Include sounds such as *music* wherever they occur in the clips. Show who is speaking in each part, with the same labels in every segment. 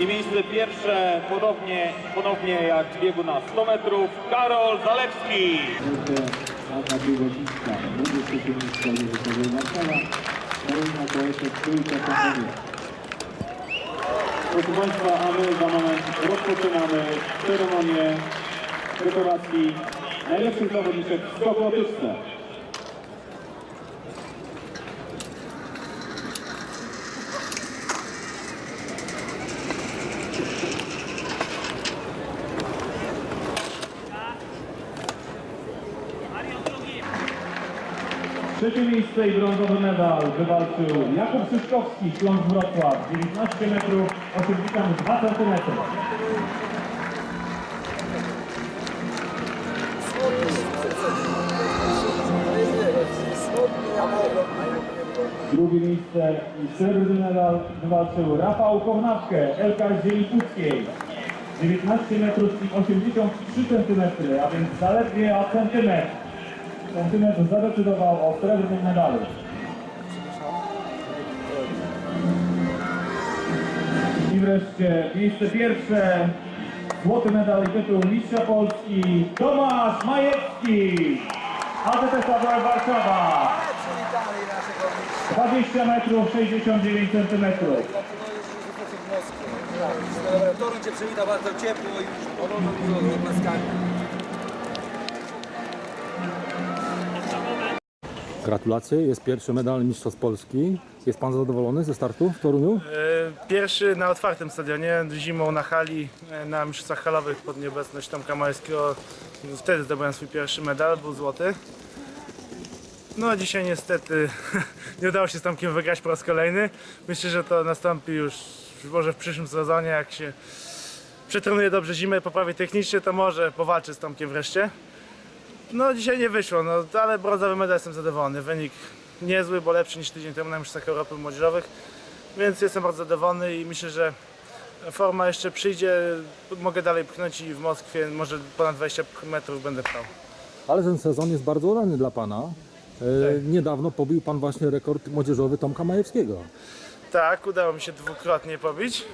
Speaker 1: I miejsce pierwsze, podobnie, ponownie jak w biegu na 100 metrów, Karol Zalewski.
Speaker 2: Proszę Państwa, a my za moment rozpoczynamy ceremonię dekoracji najlepszych zawodniczek w skoku Trzecie miejsce i brązowy medal wywalczył Jakub Szyszkowski, Śląsk Wrocław, 19 metrów 82 centymetry. Drugie miejsce i srebrny medal wywalczył Rafał Kownawkę, LK Ziemi Puckiej. 19 metrów i 83 centymetry, a więc zaledwie o centymetr. Centymetr zadecydował o srebrnym medalu. I wreszcie miejsce pierwsze, złoty medal i tytuł mistrza Polski Tomasz Majewski, AZS Warszawa. 20 metrów 69 centymetrów.
Speaker 3: Torun Cię przywita bardzo ciepło i dużo z klaskami.
Speaker 4: Gratulacje, jest pierwszy medal Mistrzostw Polski. Jest Pan zadowolony ze startu w Toruniu?
Speaker 5: E, Pierwszy na otwartym stadionie, zimą na hali, e, na mistrzostwach halowych pod nieobecność Tomka Majewskiego. Wtedy zdobyłem swój pierwszy medal, był złoty. No dzisiaj niestety *laughs* nie udało się z Tomkiem wygrać po raz kolejny. Myślę, że to nastąpi już może w przyszłym sezonie, jak się przetrenuje dobrze zimę, poprawi technicznie, to może powalczy z Tomkiem wreszcie. No dzisiaj nie wyszło, no ale brązowy medal jestem zadowolony. Wynik niezły, bo lepszy niż tydzień temu na Mistrzostwach Europy Młodzieżowych. Więc jestem bardzo zadowolony i myślę, że forma jeszcze przyjdzie. Mogę dalej pchnąć i w Moskwie może ponad 20 metrów będę pchał.
Speaker 4: Ale ten sezon jest bardzo udany dla Pana. E, Niedawno pobił Pan właśnie rekord młodzieżowy Tomka Majewskiego.
Speaker 5: Tak, udało mi się dwukrotnie pobić.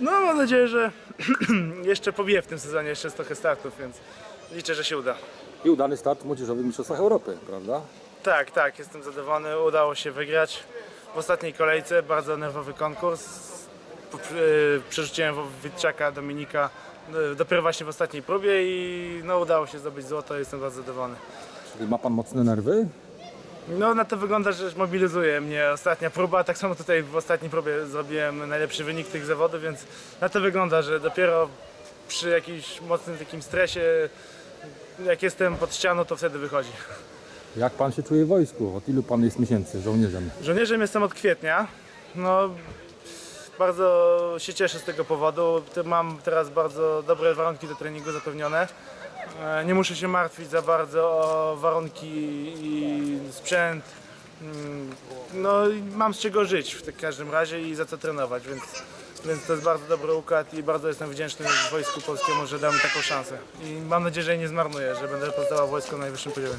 Speaker 5: No mam nadzieję, że *clears throat* jeszcze pobiję w tym sezonie, jeszcze jest trochę startów, więc liczę, że się uda.
Speaker 4: I udany start w młodzieżowych Mistrzostwach Europy, prawda?
Speaker 5: Tak, tak, jestem zadowolony. Udało się wygrać w ostatniej kolejce. Bardzo nerwowy konkurs. Y, Przerzuciłem Witczaka, Dominika y, dopiero właśnie w ostatniej próbie i no, udało się zdobyć złoto. Jestem bardzo zadowolony.
Speaker 4: Czyli ma Pan mocne nerwy?
Speaker 5: No na to wygląda, że mobilizuje mnie ostatnia próba. Tak samo tutaj w ostatniej próbie zrobiłem najlepszy wynik tych zawodów, więc na to wygląda, że dopiero przy jakimś mocnym takim stresie, jak jestem pod ścianą, to wtedy wychodzi.
Speaker 4: Jak Pan się czuje w wojsku? Od ilu Pan jest miesięcy żołnierzem?
Speaker 5: Żołnierzem jestem od kwietnia. No, bardzo się cieszę z tego powodu. Mam teraz bardzo dobre warunki do treningu zapewnione. E, Nie muszę się martwić za bardzo o warunki i sprzęt. Mm, No, i mam z czego żyć w każdym razie i za co trenować, więc, więc to jest bardzo dobry układ i bardzo jestem wdzięczny Wojsku Polskiemu, że dał mi taką szansę. I mam nadzieję, że jej nie zmarnuję, że będę reprezentował wojsko na najwyższym poziomie.